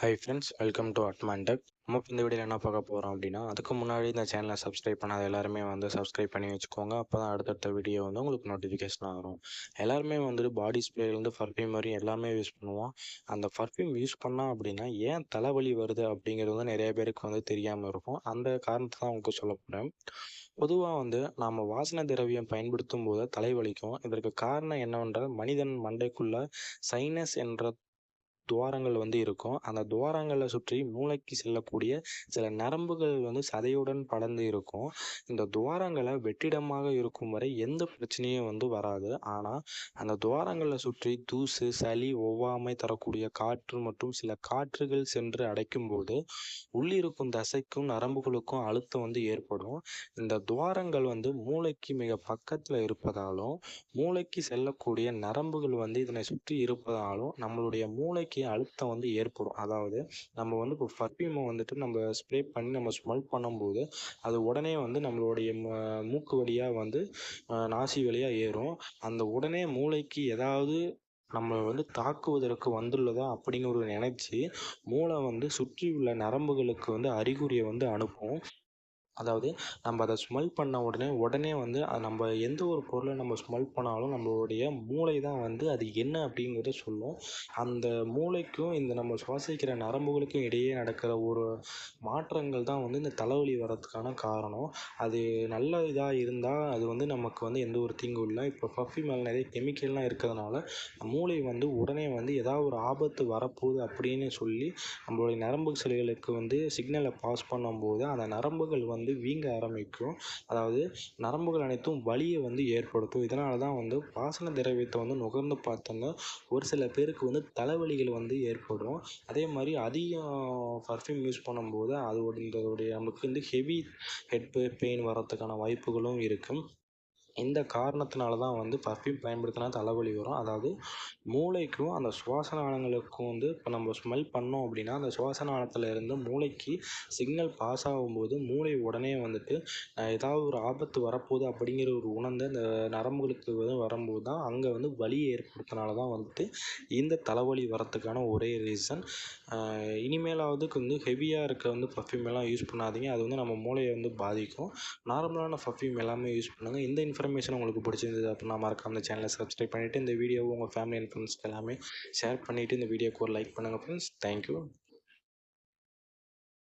High friends welcome to அட்மாண்டக் நம்ம இந்த வீடியோவில் என்ன பார்க்க போகிறோம் அப்படின்னா அதுக்கு முன்னாடி இந்த சேனலை சப்ஸ்கிரைப் பண்ணாத எல்லாருமே வந்து சப்ஸ்கிரைப் பண்ணி வச்சுக்கோங்க. அப்போ தான் அடுத்தடுத்த வீடியோ வந்து உங்களுக்கு நோட்டிஃபிகேஷன் ஆகும். எல்லாருமே வந்துட்டு பாடி ஸ்ப்ரேலேருந்து பர்ஃப்யூம் வரையும் எல்லாமே யூஸ் பண்ணுவோம். அந்த பர்ஃப்யூம் யூஸ் பண்ணால் அப்படின்னா ஏன் தலைவலி வருது அப்படிங்கிறது வந்து நிறைய பேருக்கு வந்து தெரியாமல் இருக்கும். அந்த காரணத்தை தான் உங்களுக்கு சொல்ல போகிறேன் பொதுவாக வந்து நாம் வாசனை திரவியம் பயன்படுத்தும் போது தலைவலிக்கும். இதற்கு காரணம் என்னவென்றால் மனிதன் மண்டைக்குள்ள சைனஸ் என்ற துவாரங்கள் வந்து இருக்கும். அந்த துவாரங்களை சுற்றி மூளைக்கு செல்லக்கூடிய சில நரம்புகள் வந்து சதையுடன் படர்ந்து இருக்கும். இந்த துவாரங்களை வெற்றிடமாக இருக்கும் வரை எந்த பிரச்சனையும் வந்து வராது. ஆனால் அந்த துவாரங்களை சுற்றி தூசு சளி ஒவ்வாமை தரக்கூடிய காற்று மற்றும் சில காற்றுகள் சென்று அடைக்கும் போது உள்ளிருக்கும் தசைக்கும் நரம்புகளுக்கும் அழுத்தம் வந்து ஏற்படும். இந்த துவாரங்கள் வந்து மூளைக்கு மிக பக்கத்தில் இருப்பதாலும் மூளைக்கு செல்லக்கூடிய நரம்புகள் வந்து இதனை சுற்றி இருப்பதாலும் நம்மளுடைய மூளைக்கு அழுத்தம் வந்து ஏற்படும். அதாவது நம்ம வந்து இப்போ பர்ஃப்யூமை வந்துட்டு நம்ம ஸ்ப்ரே பண்ணி நம்ம ஸ்மெல் பண்ணும்போது அது உடனே வந்து நம்மளுடைய மூக்கு வழியாக வந்து நாசி வழியாக ஏறும். அந்த உடனே மூளைக்கு ஏதாவது நம்ம வந்து தாக்குவதற்கு வந்துள்ளதா அப்படின்னு ஒரு நினைச்சு மூளை வந்து சுற்றியுள்ள நரம்புகளுக்கு வந்து அறிகுறியை வந்து அனுப்பும். அதாவது நம்ம அதை ஸ்மெல் பண்ண உடனே உடனே வந்து அது நம்ம எந்த ஒரு பொருளை நம்ம ஸ்மெல் பண்ணாலும் நம்மளுடைய மூளை தான் வந்து அது என்ன அப்படிங்கிறத சொல்லும். அந்த மூளைக்கும் இந்த நம்ம சுவாசிக்கிற நரம்புகளுக்கும் இடையே நடக்கிற ஒரு மாற்றங்கள் தான் வந்து இந்த தலைவலி வர்றதுக்கான காரணம். அது நல்ல இதாக இருந்தால் அது வந்து நமக்கு வந்து எந்த ஒரு தீங்கும் இல்லை. இப்போ பஃபி மேலே நிறைய கெமிக்கல்லாம் இருக்கிறதுனால மூளை வந்து உடனே வந்து ஏதாவது ஒரு ஆபத்து வரப்போகுது அப்படின்னு சொல்லி நம்மளுடைய நரம்பு செல்களுக்கு வந்து சிக்னலை பாஸ் பண்ணும்போது அந்த நரம்புகள் வந்து வீங்க ஆரம்பிக்கும். அதாவது நரம்புகள் அனைத்தும் வலியை வந்து ஏற்படுத்தும். இதனால தான் வந்து பாசன திரவியத்தை வந்து நுகர்ந்து பார்த்தோன்னா ஒரு சில பேருக்கு வந்து தலைவலிகள் வந்து ஏற்படும். அதே மாதிரி அதிகம் பர்ஃப்யூம் யூஸ் பண்ணும்போது அது இதோடைய நமக்கு வந்து ஹெவி ஹெட் பெயின் வர்றதுக்கான வாய்ப்புகளும் இருக்கும். இந்த காரணத்தினால தான் வந்து பர்ஃப்யூம் பயன்படுத்தினா தலைவலி வரும். அதாவது மூளைக்கும் அந்த சுவாச நாளங்களுக்கும் வந்து இப்போ நம்ம ஸ்மெல் பண்ணோம் அப்படின்னா அந்த சுவாச நாளத்துல இருந்து மூளைக்கு சிக்னல் பாஸ் ஆகும்போது மூளை உடனே வந்துட்டு ஏதாவது ஒரு ஆபத்து வரப்போகுது அப்படிங்கிற ஒரு உணர்ந்து அந்த நரம்புகளுக்கு வந்து வரும்போது தான் அங்கே வந்து வலி ஏற்படுத்தினால தான் வந்துட்டு இந்த தலைவலி வரத்துக்கான ஒரே ரீசன் இனிமேலாவது வந்து ஹெவியாக இருக்க வந்து பர்ஃப்யூம் எல்லாம் யூஸ் பண்ணாதீங்க. அது வந்து நம்ம மூளையை வந்து பாதிக்கும். நார்மலான பர்ஃப்யூம் எல்லாமே யூஸ் பண்ணுங்கள் இந்த இன்ஃபர்மேஷன் உங்களுக்கு பிடிச்சிருந்தது அப்படின்னா மறக்காம இந்த சேனலை சப்ஸ்கிரைப் பண்ணிவிட்டு இந்த வீடியோவை உங்கள் ஃபேமிலி அண்ட் ஃப்ரெண்ட்ஸ்க்கு எல்லாமே ஷேர் பண்ணிவிட்டு இந்த வீடியோக்கு ஒரு லைக் பண்ணுங்கள் ஃப்ரெண்ட்ஸ் தேங்க்யூ